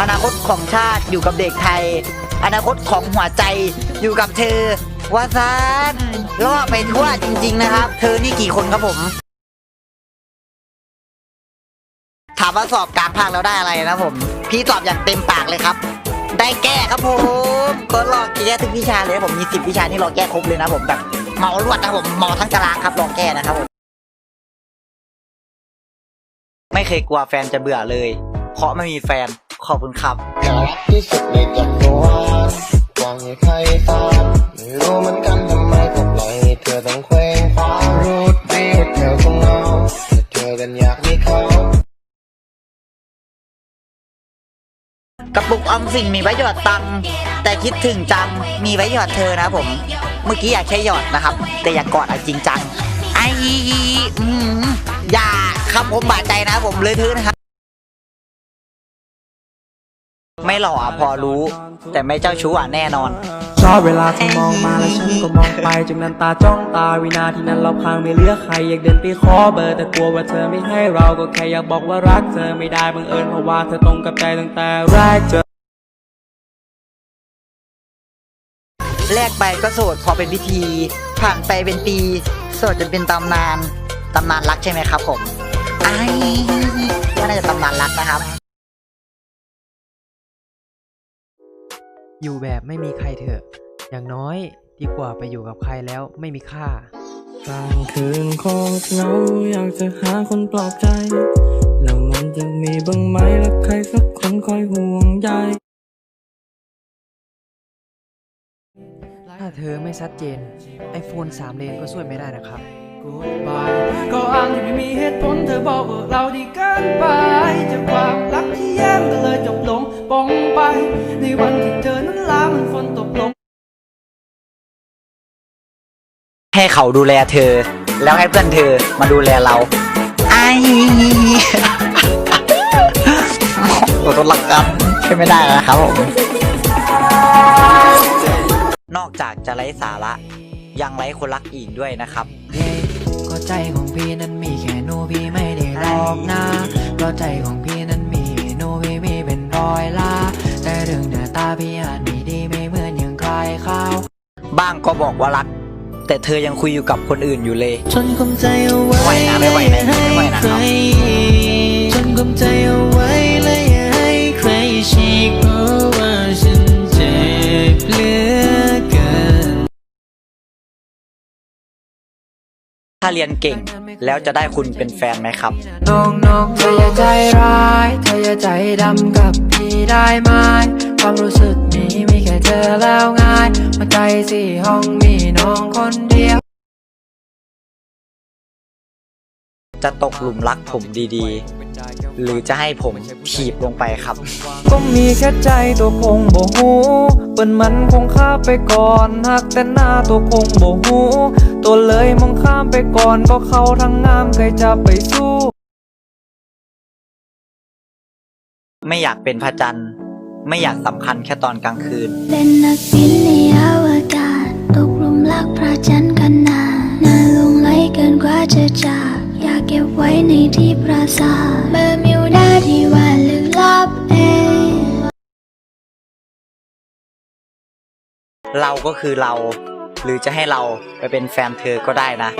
อนาคตของชาติอยู่กับเด็กไทย อนาคตของหัวใจอยู่กับเธอว่าซานล่อไปทั่วจริง ๆ นะครับ เธอนี่กี่คนครับผม ถามว่าสอบกลางภาคแล้วได้อะไรนะผม พี่ตอบอย่างเต็มปากเลยครับ ได้แก้ครับผมก็รอแก้ทุกวิชาเลยผมมีสิบวิชานี่รอแก้ครบเลยนะผมแบบเมารวดนะผมเหมาทั้งตารางครับรอแก้นะครับผมไม่เคยกลัวแฟนจะเบื่อเลย เพราะไม่มีแฟน ขอบคุณครับน่ารักที่สุดในจักรวาลวังให้ใครตามไม่รู้เหมือนกันทำไมก็ปล่อยให้เธอต้องเคว้งคว้างรู้ดีว่าเธอคงเงาแต่เธอกันอยากมีเขากระปุกออมสินมีไว้หยอดตังค์แต่คิดถึงจังมีไว้หยอดเธอนะผม เมื่อกี้อยากแค่หยอดนะครับ แต่อยากกอดเอาจริงจังไอ้อืมอย่าครับผมบาดใจนะผมเลยเธอนะครับ ไม่หล่ออะพอรู้ แต่ไม่เจ้าชู้อะแน่นอน ชอบเวลาเธอมองมาแล้วฉันก็มองไปจากนั้นตาจ้องตาวินาทีนั้นรอบข้างไม่เหลือใครอยากเดินไปขอเบอร์แต่กลัวว่าเธอไม่ให้เราก็แค่อยากบอกว่ารักเธอไม่ได้บังเอิญเพราะว่าเธอตรงกับใจตั้งแต่แรกเจอแลกไปก็โสดพอเป็นพิธี ผ่านไปเป็นปี โสดจนเป็นตำนาน ตำนานรักใช่ไหมครับผมไอ้ว่าน่าจะตำนานรักนะครับ อยู่แบบไม่มีใครเถอะ อย่างน้อยดีกว่าไปอยู่กับใครแล้วไม่มีค่ากลางคืนโคตรเหงาอยากจะหาคนปลอบใจ แล้วมันจะมีบ้างไหมและใครสักคนคอยห่วงใย ถ้าเธอไม่ชัดเจน iPhone 3 เลนก็ช่วยไม่ได้นะครับ Goodbye ก็อ้างที่ไม่มีเหตุผลเธอบอกว่าเราดีเกิน ให้เขาดูแลเธอ แล้วให้เพื่อนเธอมาดูแลเรา ไอ้ตัวตนหลักกันใช่ไม่ได้แล้วนะครับผมนอกจากจะไร้สาระ ยังไร้คนรักอีกด้วยนะครับก็ใจของพี่นั้นมีแค่หนูพี่ไม่ได้หลอกนะก็ใจของพี่นั้นมีหนูพี่มีเป็นร้อยล้านแต่เรื่องหน้าตาพี่อาจไม่ดีไม่เหมือนอย่างใครเขาบ้างก็บอกว่ารัก แต่เธอยังคุยอยู่กับคนอื่นอยู่เลยจนกุมใจเอาไว้ไม่ไหวนะไม่ไหวนะไม่ไหวนะครับจนกุมใจเอาไว้และอย่าให้ใครฉีกเพราะว่าฉันเจ็บเหลือเกินถ้าเรียนเก่งแล้วจะได้คุณเป็นแฟนไหมครับน้องน้องเธออย่าใจร้าย เธออย่าใจดำกับพี่ได้ไหม ความรู้สึกนี้มีแค่เธอแล้วง่ายหัวใจสี่ห้องมีน้องคนเดียว จะตกหลุมรักผมดีๆ หรือจะให้ผมถีบลงไปครับ ก็มีแค่ใจตัวคงบ่หูเปิ้นมันคงข้ามไปก่อนหักแต่หน้าตัวคงบ่หูตัวเลยมองข้ามไปก่อนก็เขาทั้งงามใครจะไปสู้ ไม่อยากเป็นพระจันทร์ ไม่อยากสำคัญแค่ตอนกลางคืน เป็นนักบินในอวกาศตกหลุมรักพระจันทร์กันนานน่าหลงไหลเกินกว่าจะจากอยากเก็บไว้ในที่ปราสาทเบอร์มิวดาที่ว่าลึกลับเองเราก็คือเรา หรือจะให้เราไปเป็นแฟนเธอก็ได้นะ